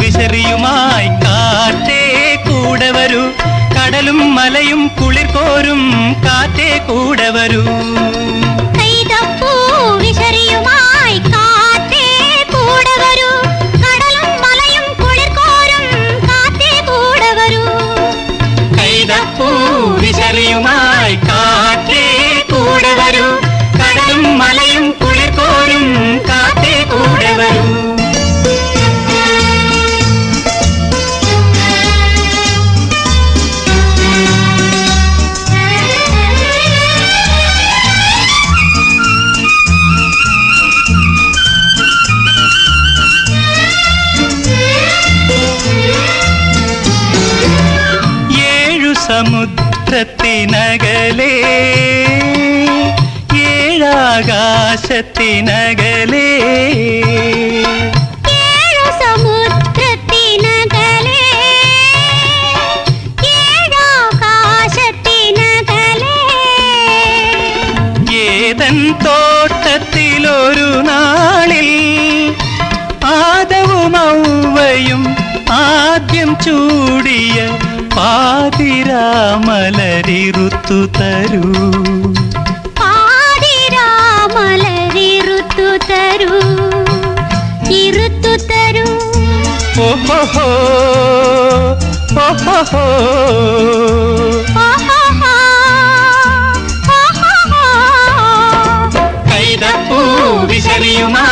വിശറിയുമായി കാറ്റേ കൂടെ വരൂ. കടലും മലയും കുളിർ കോരും കാറ്റേ കൂടെ വരൂ. സമുദ്രത്തിനകലേ ഏഴാകാശത്തിനകലേ. ഏതൻ നാളിൽ ആദവും ഔവയും ആദ്യം ചൂടി మలరిరుతు తరు పాడిరా మలరిరుతు తరు ఇరుతు తరు ఓహో ఓహో కైద పూ విసరియుమా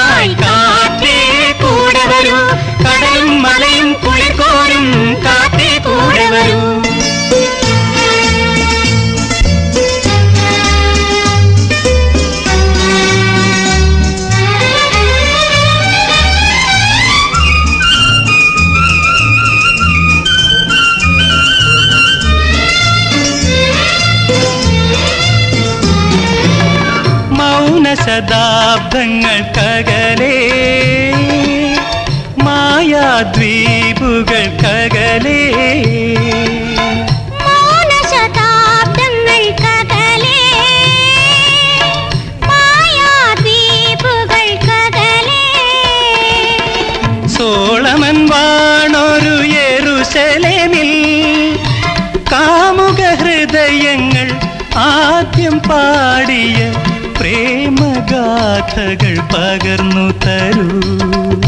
ശതാബ്ദങ്ങൾക്കകലേ മായാദ്വീപുകൾക്കകലേ ഗാഥകൾ പകർന്നു തരൂ.